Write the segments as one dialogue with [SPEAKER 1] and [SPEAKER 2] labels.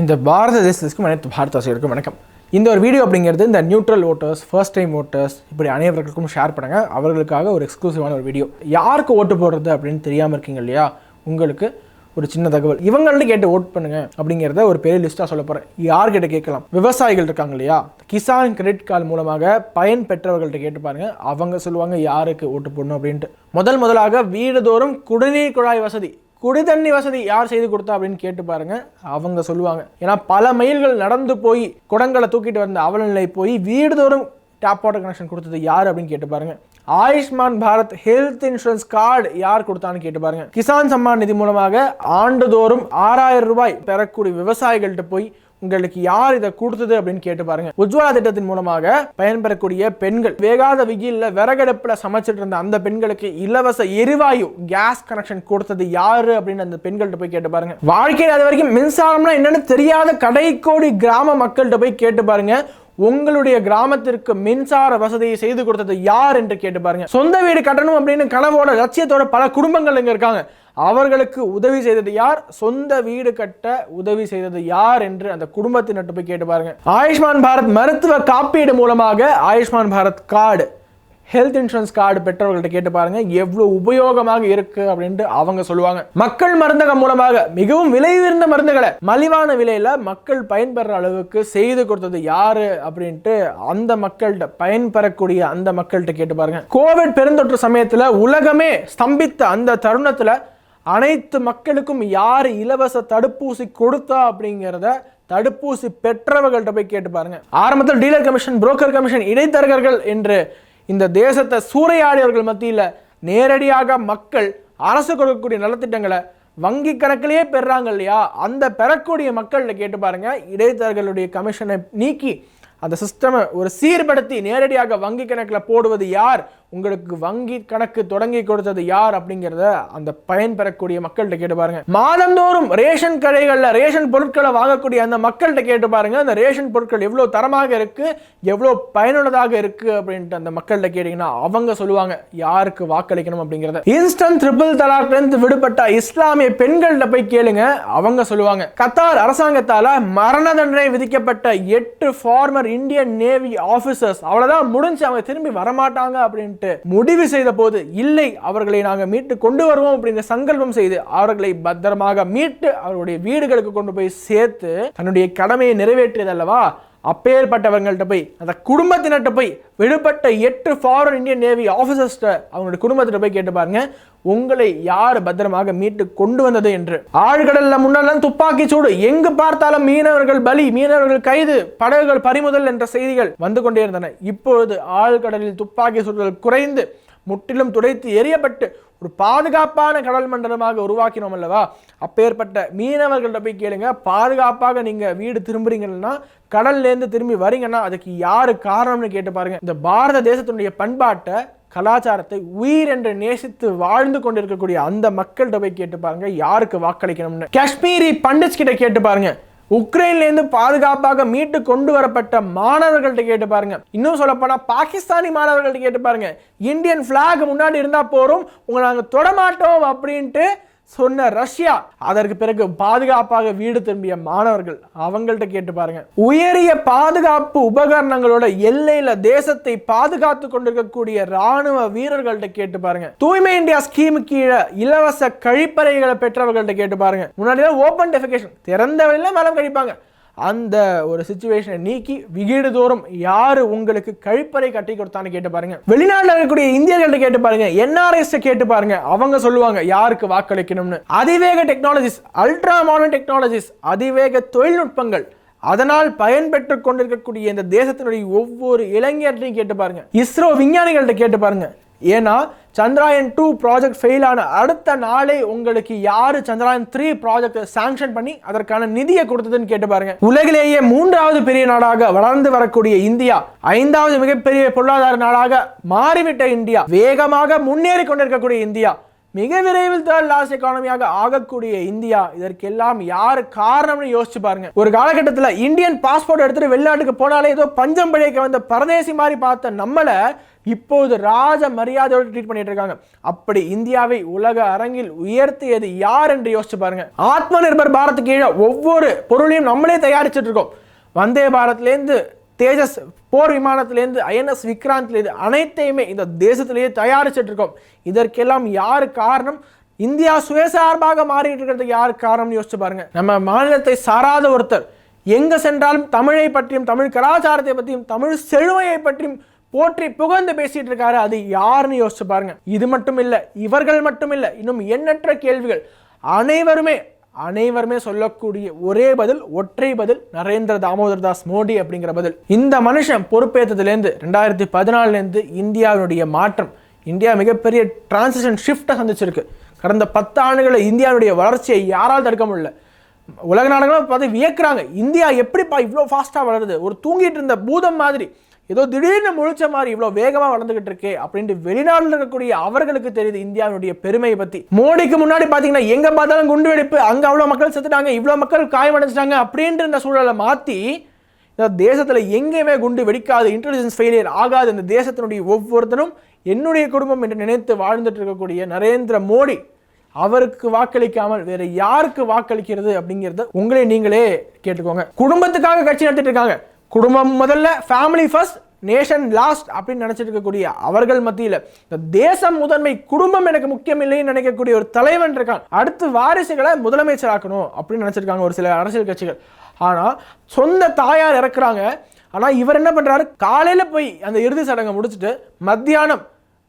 [SPEAKER 1] இந்த பாரத தேசத்துக்கும் அனைத்து பாரதவாசிகளுக்கும் வணக்கம். இந்த ஒரு வீடியோ அப்படிங்கிறது இந்த neutral voters first time voters இப்படி அனைவர்களுக்கும் ஷேர் பண்ணுங்கள் அவர்களுக்காக ஒரு எக்ஸ்க்ளூசிவான ஒரு வீடியோ யாருக்கு ஓட்டு போடுறது அப்படின்னு தெரியாமல் இருக்கீங்க இல்லையா? உங்களுக்கு ஒரு சின்ன தகவல். இவங்கள்ட்ட கேட்டு ஓட் பண்ணுங்க அப்படிங்கிறத ஒரு பெரிய லிஸ்ட்டாக சொல்ல போகிறேன் யார்கிட்ட கேட்கலாம்? விவசாயிகள் இருக்காங்க இல்லையா? கிசான் கிரெடிட் கார்டு மூலமாக பயன் பெற்றவர்கள்ட்ட கேட்டு பாருங்க. அவங்க சொல்லுவாங்க யாருக்கு ஓட்டு போடணும்? அப்படின்ட்டு. முதல் முதலாக வீடுதோறும் குடிநீர் குழாய் வசதி. குடி தண்ணி வசதி யார் செய்து கொடுத்தா அப்படின்னு கேட்டு பாருங்க. அவங்க சொல்லுவாங்க. ஏன்னா பல மைல்கள் நடந்து போய் குடங்களை தூக்கிட்டு வந்த அவலநிலை போய் வீடுதோறும் டேப் வாட்டர் கனெக்ஷன் கொடுத்தது யார் அப்படின்னு கேட்டு பாருங்க. Ayushman Bharat health insurance card யார் கொடுத்தான்னு கேட்டு பாருங்க. கிசான் சம்மான் நிதி மூலமாக ஆண்டுதோறும் ஆறாயிரம் ரூபாய் பெறக்கூடிய விவசாயிகள்கிட்ட போய் உங்களுக்கு யார் இதை கொடுத்தது அப்படின்னு கேட்டு பாருங்க. உஜ்வாலா திட்டத்தின் மூலமாக பயன்பெறக்கூடிய பெண்கள் வேகாத வெயில்ல விறகடுப்புல சமைச்சிட்டு இருந்த அந்த பெண்களுக்கு இலவச எரிவாயு கேஸ் கனெக்ஷன் கொடுத்தது யாரு அப்படின்னு அந்த பெண்கள்கிட்ட போய் கேட்டு பாருங்க. வாழ்க்கையில் அது வரைக்கும் மின்சாரம்னா என்னன்னு தெரியாத கடைக்கோடி கிராம மக்கள்கிட்ட போய் கேட்டு பாருங்க. உங்களுடைய கிராமத்திற்கு மின்சார வசதியை செய்து கொடுத்தது யார் என்று கேட்டு பாருங்க. சொந்த வீடு கட்டணும் அப்படின்னு கனவோட லட்சியத்தோட பல குடும்பங்கள் இங்க இருக்காங்க. அவர்களுக்கு உதவி செய்தது யார்? சொந்த வீடு கட்ட உதவி செய்தது யார் என்று அந்த குடும்பத்தினர்கிட்ட போய் கேட்டு பாருங்க. ஆயுஷ்மான் பாரத் மருத்துவ காப்பீடு மூலமாக Ayushman Bharat card health insurance card பெற்றவர்கள்ட்ட கேட்டு பாருங்க. எவ்வளோ உபயோகமாக இருக்கு அப்படின்ட்டு அவங்க சொல்லுவாங்க. மக்கள் மருந்தகம் மூலமாக மிகவும் விலை உயர்ந்த மருந்துகளை மலிவான விலையில மக்கள் பயன்பெற அளவுக்கு செய்து கொடுத்தது யாரு அப்படின்ட்டு அந்த மக்கள்கிட்ட பயன்பெறக்கூடிய அந்த மக்கள்கிட்ட கேட்டு பாருங்க. கோவிட் பெருந்தொற்று சமயத்துல உலகமே ஸ்தம்பித்த அந்த தருணத்துல அனைத்து மக்களுக்கும் யார் இலவச தடுப்பூசி கொடுத்தா அப்படிங்கிறத தடுப்பூசி பெற்றவர்கள்ட்ட போய் கேட்டு பாருங்க. ஆரம்பத்தில் டீலர் கமிஷன் புரோக்கர் கமிஷன் இடைத்தரகர்கள் என்று இந்த தேசத்தை சூறையாடியவர்கள் மத்தியில் நேரடியாக மக்கள் அரசு கொடுக்கக்கூடிய நலத்திட்டங்களை வங்கி கணக்கிலேயே பெறாங்க இல்லையா? அந்த பெறக்கூடிய மக்கள்கிட்ட கேட்டு பாருங்க. இடைத்தரகர்களுடைய கமிஷனை நீக்கி அந்த சிஸ்டமை ஒரு சீர்படுத்தி நேரடியாக வங்கி கணக்கில் போடுவது யார்? உங்களுக்கு வங்கி கணக்கு தொடங்கி கொடுத்தது யார் அப்படிங்கிறத அந்த பயன் பெறக்கூடிய மக்கள்கிட்ட கேட்டு பாருங்க. மாதந்தோறும் ரேஷன் கடைகளில் ரேஷன் பொருட்களை வாங்கக்கூடிய அந்த மக்கள்கிட்ட கேட்டு பாருங்க. அந்த ரேஷன் பொருட்கள் எவ்வளோ தரமாக இருக்கு எவ்வளோ பயனுள்ளதாக இருக்கு அப்படின்ட்டு அந்த மக்கள்கிட்ட கேட்டீங்கன்னா அவங்க சொல்லுவாங்க யாருக்கு வாக்களிக்கணும்? அப்படிங்கிறத. இன்ஸ்டன்ட் ட்ரிபிள் தலாக்லேருந்து விடுபட்ட இஸ்லாமிய பெண்கள்கிட்ட போய் கேளுங்க. அவங்க சொல்லுவாங்க கத்தார் அரசாங்கத்தால் மரண தண்டனை விதிக்கப்பட்ட எட்டு ஃபார்மர் இந்தியன் நேவி ஆஃபீஸர்ஸ் அவ்வளவுதான் முடிஞ்சு அவங்க திரும்பி வரமாட்டாங்க அப்படின்ட்டு முடிவு செய்த போது இல்லை அவர்களை நாங்கள் மீட்டு கொண்டு வருவோம் அப்படிங்கிற சங்கல்பம் செய்து அவர்களை பத்திரமாக மீட்டு அவருடைய வீடுகளுக்கு கொண்டு போய் சேர்த்து தன்னுடைய கடமையை நிறைவேற்றியது அல்லவா அப்பேற்பட்டவங்கள்ட்ட போய் அந்த குடும்பத்தினர்கிட்ட போய் விடுபட்ட எட்டு ஃபாரின் இந்தியன் நேவி ஆஃபீஸர்ஸ்ட்ட அவங்களுடைய குடும்பத்திட்ட போய் கேட்டு பாருங்க. உங்களை யார் பத்திரமாக மீட்டு கொண்டு வந்தது என்று? ஆழ்கடல்ல முன்னெல்லாம் துப்பாக்கி சூடு. எங்கு பார்த்தாலும் மீனவர்கள் பலி மீனவர்கள் கைது படகுகள் பறிமுதல் என்ற செய்திகள் வந்து கொண்டே இருந்தன. இப்பொழுது ஆழ்கடலில் துப்பாக்கி சூடுகள் குறைந்து முற்றிலும் துடைத்து எரியப்பட்டு ஒரு பாதுகாப்பான கடல் மண்டலமாக உருவாக்கினோம் அல்லவா? அப்பேற்பட்ட மீனவர்கள்ட்ட போய் கேளுங்க. பாதுகாப்பாக நீங்க வீடு திரும்புறீங்கன்னா கடல்லேருந்து திரும்பி வரீங்கன்னா அதுக்கு யாரு காரணம்னு கேட்டு பாருங்க. இந்த பாரத தேசத்தினுடைய பண்பாட்டை கலாச்சாரத்தை உயிர் என்று நேசித்து வாழ்ந்து கொண்டிருக்கக்கூடிய அந்த மக்கள்கிட்ட போய் கேட்டு பாருங்க யாருக்கு வாக்களிக்கணும்னு? காஷ்மீரி பண்டிட்ஸ் கிட்ட கேட்டு பாருங்க. உக்ரைன்லேருந்து பாதுகாப்பாக மீட்டு கொண்டு வரப்பட்ட மாணவர்கள்ட்ட கேட்டு பாருங்க. இன்னும் சொல்லப்போனால் பாகிஸ்தானி மாணவர்கள்ட்ட கேட்டு பாருங்க. இந்தியன் ஃபிளாக் முன்னாடி இருந்தால் போகிறோம் உங்களை நாங்கள் தொடமாட்டோம் அப்படின்ட்டு சொன்ன ரஷ்யா அதற்கு பிறகு பாதுகாப்பாக வீடு திரும்பிய மாணவர்கள் அவங்கள்ட்ட கேட்டு பாருங்க. உயரிய பாதுகாப்பு உபகரணங்களோட எல்லையில தேசத்தை பாதுகாத்து கொண்டிருக்கக்கூடிய ராணுவ வீரர்கள்ட்ட கேட்டு பாருங்க. தூய்மை இந்தியா ஸ்கீம் கீழே இலவச கழிப்பறைகளை பெற்றவர்கள்ட்ட கேட்டு பாருங்க. முன்னாடி ஓப்பன் டெஃபிகேஷன் திறந்த வழியில மலம் கழிப்பாங்க. அந்த ஒரு சுச்சுவேஷனை நீக்கி விகிடுதோறும் தோறும் யாரு உங்களுக்கு கழிப்பறை கட்டி கொடுத்தான்னு கேட்டு பாருங்க. வெளிநாட்டில் இருக்கக்கூடிய இந்தியர்கள்ட்ட கேட்டு பாருங்க. என்ஆர்எஸ் கேட்டு பாருங்க. அவங்க சொல்லுவாங்க யாருக்கு வாக்களிக்கணும்னு? அதிவேக டெக்னாலஜிஸ் அல்ட்ரா மாடர்ன் டெக்னாலஜிஸ் அதிவேக தொழில்நுட்பங்கள். அதனால் பயன்பெற்று கொண்டிருக்கக்கூடிய இந்த தேசத்தினுடைய ஒவ்வொரு இளைஞர்கிட்டையும் கேட்டு பாருங்க. இஸ்ரோ விஞ்ஞானிகள்கிட்ட கேட்டு பாருங்க. ஏன்னா சந்திராயன் டூ ப்ராஜெக்ட் ஃபெயில் ஆன அடுத்த நாளே உங்களுக்கு யார் சந்திராயன் த்ரீ ப்ராஜெக்ட் சாங்ஷன் பண்ணி அதற்கான நிதியை கொடுத்ததுன்னு கேட்டு பாருங்க. உலகிலேயே மூன்றாவது பெரிய நாடாக வளர்ந்து வரக்கூடிய இந்தியா ஐந்தாவது மிகப்பெரிய பொருளாதார நாடாக மாறிவிட்ட இந்தியா வேகமாக முன்னேறி கொண்டிருக்கக்கூடிய இந்தியா. மிக விரைவில் தேர்ட் லாஸ்ட் எக்கானமியாக ஆகக்கூடிய இந்தியா. இதற்கெல்லாம் யார் காரணம்னு யோசிச்சு பாருங்க. ஒரு காலகட்டத்தில் இந்தியன் பாஸ்போர்ட் எடுத்துட்டு வெளிநாட்டுக்கு போனாலே ஏதோ பஞ்சம் பிழைக்க வந்த பரதேசி மாதிரி பார்த்த நம்மளை இப்போது ராஜ மரியாதையோடு ட்ரீட் பண்ணிட்டு இருக்காங்க. அப்படி இந்தியாவை உலக அரங்கில் உயர்த்தியது யார் என்று யோசிச்சு பாருங்க. ஆத்ம நிர்பர் பாரத் கீழே ஒவ்வொரு பொருளையும் நம்மளே தயாரிச்சுட்டு இருக்கோம். வந்தே பாரத்லேருந்து தேஜஸ் போர் விமானத்திலேருந்து ஐஎன்எஸ் விக்ராந்த்லேருந்து அனைத்தையுமே இந்த தேசத்திலேயே தயாரிச்சுட்டு இருக்கோம் இதற்கெல்லாம் யார் காரணம்? இந்தியா சுயசார்பாக மாறிட்டு இருக்கிறதுக்கு யார் காரணம்னு யோசிச்சு பாருங்க. நம்ம மாநிலத்தை சாராத ஒருத்தர் எங்கே சென்றாலும் தமிழை பற்றியும் தமிழ் கலாச்சாரத்தை பற்றியும் தமிழ் செழுமையை பற்றியும் போற்றி புகழ்ந்து பேசிட்டு இருக்காரு அது யாருன்னு யோசிச்சு பாருங்க. இது மட்டும் இல்லை இவர்கள் மட்டும் இல்லை இன்னும் எண்ணற்ற கேள்விகள் அனைவருமே அனைவருமே சொல்லக்கூடிய ஒரே பதில் ஒற்றை பதில் நரேந்திர தாமோதர் தாஸ் மோடி அப்படிங்கிற பதில். இந்த மனுஷன் பொறுப்பேற்றதுலேருந்து ரெண்டாயிரத்தி பதினாலுலேருந்து இந்தியாவினுடைய மாற்றம் இந்தியா மிகப்பெரிய டிரான்சிஷன் ஷிஃப்ட்டை சந்திச்சிருக்கு. கடந்த பத்து ஆண்டுகளில் இந்தியாவுடைய வளர்ச்சியை யாரால் தடுக்க முடியல? உலக நாடுகளும் பார்த்து வியக்குறாங்க. இந்தியா எப்படிப்பா இவ்வளோ ஃபாஸ்ட்டாக வளருது? ஒரு தூங்கிட்டு இருந்த பூதம் மாதிரி. ஏதோ திடீர்னு முழிச்ச மாதிரி இவ்வளோ வேகமாக வளர்ந்துகிட்டு இருக்கு அப்படின்ட்டு வெளிநாட்டில் இருக்கக்கூடிய அவர்களுக்கு தெரியுது இந்தியாவினுடைய பெருமையை பற்றி மோடிக்கு முன்னாடி பார்த்தீங்கன்னா எங்கே பார்த்தாலும் குண்டு வெடிப்பு அங்கே அவ்வளோ மக்கள் செத்துட்டாங்க இவ்வளோ மக்கள் காயமடைஞ்சிட்டாங்க அப்படின்ற இந்த சூழலை மாற்றி இந்த தேசத்தில் எங்கேயுமே குண்டு வெடிக்காது இன்டெலிஜென்ஸ் ஃபெயிலியர் ஆகாது இந்த தேசத்தினுடைய ஒவ்வொருத்தரும் என்னுடைய குடும்பம் என்று நினைத்து வாழ்ந்துட்டு இருக்கக்கூடிய நரேந்திர மோடி அவருக்கு வாக்களிக்காமல் வேற யாருக்கு வாக்களிக்கிறது அப்படிங்கிறத உங்களே நீங்களே கேட்டுக்கோங்க. குடும்பத்துக்காக கட்சி நடத்திட்டு இருக்காங்க. குடும்பம் முதல்ல ஃபேமிலி ஃபர்ஸ்ட் நேஷன் லாஸ்ட் அப்படின்னு நினைச்சிட்டு இருக்கக்கூடிய அவர்கள் மத்தியில். இந்த தேசம் முதன்மை குடும்பம் எனக்கு முக்கியம் இல்லைன்னு நினைக்கக்கூடிய ஒரு தலைவன் இருக்கான். அடுத்து வாரிசுகளை முதலமைச்சர் ஆக்கணும் அப்படின்னு நினைச்சிருக்காங்க ஒரு சில அரசியல் கட்சிகள். ஆனால் சொந்த தாயார் இறக்குறாங்க. ஆனால் இவர் என்ன பண்ணுறாரு காலையில் போய் அந்த இறுதி சடங்கை முடிச்சுட்டு மத்தியானம்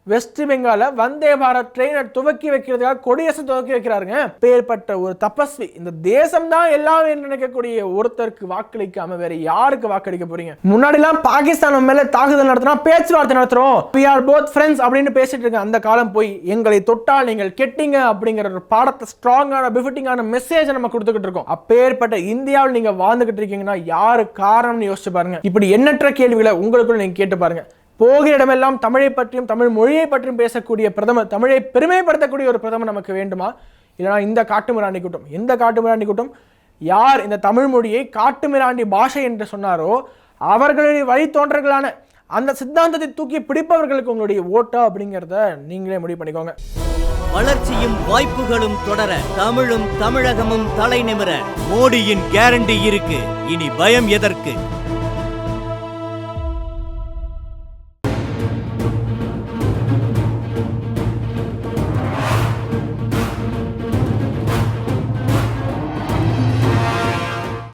[SPEAKER 1] வெஸ்ட் பெங்கால வந்தே பாரத் ட்ரெயினை துவக்கி வைக்கிறதுக்காக கொடியரசு துவக்கி வைக்கிறாருங்க. பேர்பட்ட ஒரு தபஸ்வி. இந்த தேசம் தான் எல்லாம் நினைக்கக்கூடிய ஒருத்தருக்கு வாக்களிக்காம வேற யாருக்கு வாக்களிக்க போறீங்க? முன்னாடிலாம் பாகிஸ்தான் மேல தாக்குதல் நடத்தினா பேச்சுவார்த்தை நடத்துறோம். We ஆர் போத் ஃப்ரெண்ட்ஸ் அப்படின்னு பேசிட்டு இருக்க அந்த காலம் போய் எங்களை தொட்டால் நீங்கள் கெட்டிங்க அப்படிங்கிற ஒரு பாடத்தை ஸ்ட்ராங்கான பிஃபிட்டிங்கான மெசேஜ் நம்ம கொடுத்துக்கிட்டு இருக்கோம். அப்பேற்பட்ட இந்தியாவில் நீங்க வாழ்ந்துகிட்டு இருக்கீங்கன்னா யாரு காரணம்னு யோசிச்சு பாருங்க. இப்படி எண்ணற்ற கேள்விகளை உங்களுக்குள்ள நீங்க கேட்டு பாருங்க. போகிற இடமெல்லாம் தமிழை பற்றியும் தமிழ் மொழியை பற்றியும் பேசக்கூடிய பிரதமர் தமிழை பெருமைப்படுத்தக்கூடிய ஒரு பிரதமர் நமக்கு வேண்டுமா? இல்லைனா இந்த காட்டுமிராண்டி கூட்டம் எந்த காட்டுமிராண்டி கூட்டம் யார் இந்த தமிழ் மொழியை காட்டுமிராண்டி பாஷை என்று சொன்னாரோ அவர்களுடைய வழித்தோன்றர்களான அந்த சித்தாந்தத்தை தூக்கி பிடிப்பவர்களுக்கு உங்களுடைய ஓட்டா அப்படிங்கிறத நீங்களே முடிவு பண்ணிக்கோங்க.
[SPEAKER 2] வளர்ச்சியும் வாய்ப்புகளும் தொடர தமிழும் தமிழகமும் தலை நிமிர மோடியின் கேரண்டி இருக்கு. இனி பயம் எதற்கு?